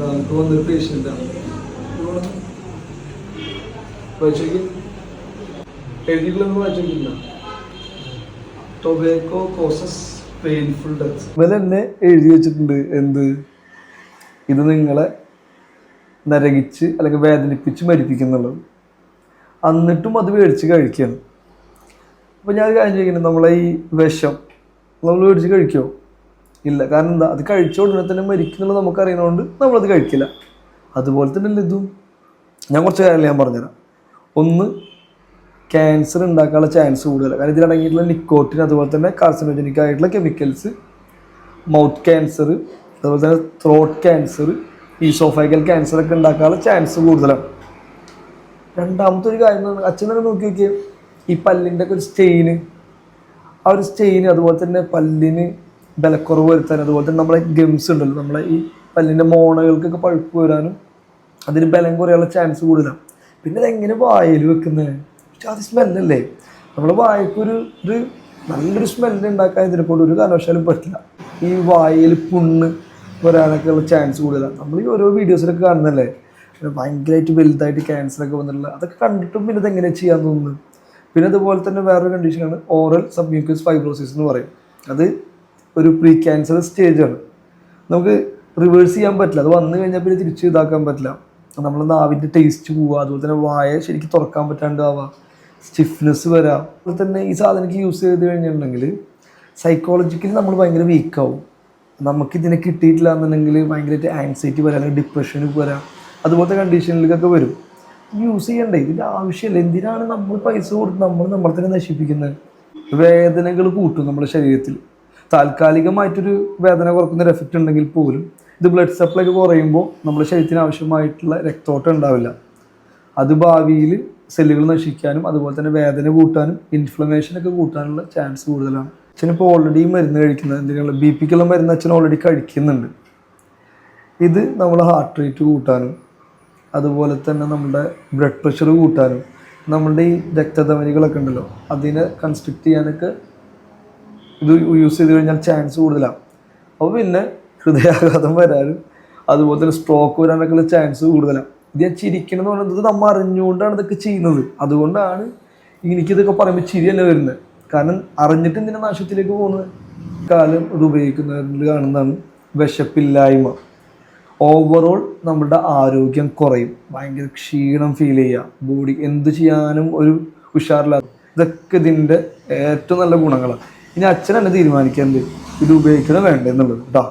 നമുക്ക് വന്നൊരു പേഷ്യന്റാണ് വായിച്ചോക്കി. എഴുതിയിട്ടുള്ളത് വായിച്ചോക്കില്ല ടൊബാക്കോ കോസസ് പെയിൻഫുൾ ഡെത്ത് ഇവർ തന്നെ എഴുതി വെച്ചിട്ടുണ്ട്. എന്ത്? ഇത് നിങ്ങളെ നരകിച്ച് അല്ലെങ്കിൽ വേദനിപ്പിച്ച് മരിപ്പിക്കുന്നുള്ളത്. എന്നിട്ടും അത് മേടിച്ച് കഴിക്കുകയാണ്. അപ്പോൾ ഞാൻ കാര്യം ചോദിക്കുന്നത് നമ്മളെ ഈ വിഷം നമ്മൾ മേടിച്ച് കഴിക്കുമോ ഇല്ല. കാരണം എന്താ? അത് കഴിച്ച ഉടനെ തന്നെ മരിക്കുന്നുള്ളത് നമുക്കറിയുന്നതുകൊണ്ട് നമ്മളത് കഴിക്കില്ല. അതുപോലെ തന്നെ അല്ല ഇതും ഞാൻ കുറച്ച് കാര്യങ്ങൾ ഞാൻ പറഞ്ഞുതരാം. ഒന്ന് ക്യാൻസർ ഉണ്ടാക്കാനുള്ള ചാൻസ് കൂടുതലാണ് കാരണം ഇതിലടങ്ങിയിട്ടുള്ള നിക്കോട്ടിൻ അതുപോലെ തന്നെ കാർസിനോജനിക് ആയിട്ടുള്ള കെമിക്കൽസ് മൗത്ത് ക്യാൻസർ അതുപോലെ തന്നെ ത്രോട്ട് ക്യാൻസർ ഈസോഫൈക്കൽ ക്യാൻസർ ഒക്കെ ഉണ്ടാക്കാനുള്ള ചാൻസ് കൂടുതലാണ് രണ്ടാമത്തെ ഒരു കാര്യം അച്ഛൻ തന്നെ നോക്കി നോക്കിയേ. ഈ പല്ലിന്റെ ഒക്കെ ഒരു സ്റ്റെയിന് ആ ഒരു സ്റ്റെയിന് അതുപോലെ തന്നെ പല്ലിന് ബലക്കുറവ് വരുത്താനും അതുപോലെ തന്നെ നമ്മളെ ഗംസ് ഉണ്ടല്ലോ. നമ്മളെ ഈ പല്ലിന്റെ മോണകൾക്കൊക്കെ പഴുപ്പ് വരാനും അതിന് ബലം കുറയാനുള്ള ചാൻസ് കൂടുതലാണ് പിന്നെ അതെങ്ങനെ വായിൽ വെക്കുന്നത് പക്ഷെ അത് സ്മെല്ലല്ലേ നമ്മൾ വായക്കൊരു ഒരു നല്ലൊരു സ്മെല്ല് ഉണ്ടാക്കാൻ ഇതിനെ കൊണ്ട് ഒരു കാരണവശാലും പറ്റില്ല. ഈ വായിൽ പുണ്ണ് വരാനൊക്കെ ഉള്ള ചാൻസ് കൂടുതലാണ് നമ്മൾ ഈ ഓരോ വീഡിയോസിലൊക്കെ കാണുന്നല്ലേ ഭയങ്കരമായിട്ട് വലുതായിട്ട് ക്യാൻസർ ഒക്കെ വന്നിട്ടുള്ള അതൊക്കെ കണ്ടിട്ടും പിന്നെ ഇതെങ്ങനെ ചെയ്യാൻ തോന്നുന്നു. പിന്നെ അതുപോലെ തന്നെ വേറൊരു കണ്ടീഷനാണ് ഓറൽ സബ്മ്യൂക്കസ് ഫൈബ്രോസിസ് എന്ന് പറയും. അത് ഒരു പ്രീ ക്യാൻസർ സ്റ്റേജാണ് നമുക്ക് റിവേഴ്സ് ചെയ്യാൻ പറ്റില്ല. അത് വന്നു കഴിഞ്ഞാൽ പിന്നെ തിരിച്ച് ഇതാക്കാൻ പറ്റില്ല. നമ്മൾ നാവിന്റെ ടേസ്റ്റ് പോവുക അതുപോലെ തന്നെ വായ ശരിക്കും തുറക്കാൻ പറ്റാണ്ടാവുക സ്റ്റിഫ്നെസ് വരാം. അതുപോലെ തന്നെ ഈ സാധനക്ക് യൂസ് ചെയ്ത് കഴിഞ്ഞിട്ടുണ്ടെങ്കിൽ സൈക്കോളജിക്കലി നമ്മൾ ഭയങ്കര വീക്കാവും നമുക്കിതിനെ കിട്ടിയിട്ടില്ല എന്നുണ്ടെങ്കിൽ ഭയങ്കരമായിട്ട് ആൻസൈറ്റി വരാം അല്ലെങ്കിൽ ഡിപ്രഷന് വരാം. അതുപോലത്തെ കണ്ടീഷനിലേക്കൊക്കെ വരും. യൂസ് ചെയ്യണ്ടേ? ഇതിന്റെ ആവശ്യമില്ല. എന്തിനാണ് നമ്മൾ പൈസ കൊടുത്ത് നമ്മൾ നമ്മളെ തന്നെ നശിപ്പിക്കുന്നത്? വേദനകൾ കൂട്ടും നമ്മുടെ ശരീരത്തിൽ. താൽക്കാലികമായിട്ടൊരു വേദന കുറക്കുന്ന ഒരു എഫക്റ്റ് ഉണ്ടെങ്കിൽ പോലും ഇത് ബ്ലഡ് സപ്ലൈ ഒക്കെ കുറയുമ്പോൾ നമ്മുടെ ശരീരത്തിന് ആവശ്യമായിട്ടുള്ള രക്തോട്ടം ഉണ്ടാവില്ല. അത് ഭാവിയിൽ സെല്ലുകൾ നശിക്കാനും അതുപോലെ തന്നെ വേദന കൂട്ടാനും ഇൻഫ്ലമേഷൻ ഒക്കെ കൂട്ടാനുള്ള ചാൻസ് കൂടുതലാണ്. അച്ഛനിപ്പോൾ ഓൾറെഡി മരുന്ന് കഴിക്കുന്നത് എന്തിനുള്ള ബി പിക്കുള്ള മരുന്ന് അച്ഛൻ ഓൾറെഡി കഴിക്കുന്നുണ്ട്. ഇത് നമ്മുടെ ഹാർട്ട് റേറ്റ് കൂട്ടാനും അതുപോലെ തന്നെ നമ്മുടെ ബ്ലഡ് പ്രഷർ കൂട്ടാനും നമ്മളുടെ ഈ രക്തധമനികളൊക്കെ ഉണ്ടല്ലോ അതിനെ കൺസ്ട്രിക്റ്റ് ചെയ്യാനൊക്കെ ഇത് യൂസ് ചെയ്ത് കഴിഞ്ഞാൽ ചാൻസ് കൂടുതലാണ് അപ്പോൾ പിന്നെ ഹൃദയാഘാതം വരാനും അതുപോലെ തന്നെ സ്ട്രോക്ക് വരാനൊക്കെ ഉള്ള ചാൻസ് കൂടുതലാണ് ഇത് ഞാൻ ചിരിക്കണം എന്ന് പറയുന്നത് നമ്മൾ അറിഞ്ഞുകൊണ്ടാണ് ഇതൊക്കെ ചെയ്യുന്നത്. അതുകൊണ്ടാണ് എനിക്കിതൊക്കെ പറയുമ്പോൾ ചിരിയല്ല വരുന്നത് കാരണം അറിഞ്ഞിട്ട് എന്തിനാ നാശത്തിലേക്ക് പോകുന്നത്? കാലം ഇത് ഉപയോഗിക്കുന്നവരിൽ കാണുന്നതാണ് വിശപ്പില്ലായ്മ. ഓവറോൾ നമ്മുടെ ആരോഗ്യം കുറയും. ഭയങ്കര ക്ഷീണം ഫീൽ ചെയ്യുക ബോഡി എന്ത് ചെയ്യാനും ഒരു ഉഷാറില്ലാതെ. ഇതൊക്കെ ഇതിന്റെ ഏറ്റവും നല്ല ഗുണങ്ങളാണ് ഇനി അച്ഛൻ തന്നെ തീരുമാനിക്കാൻ ഇത് ഉപയോഗിക്കണോ വേണ്ടെന്നുള്ളത് കേട്ടോ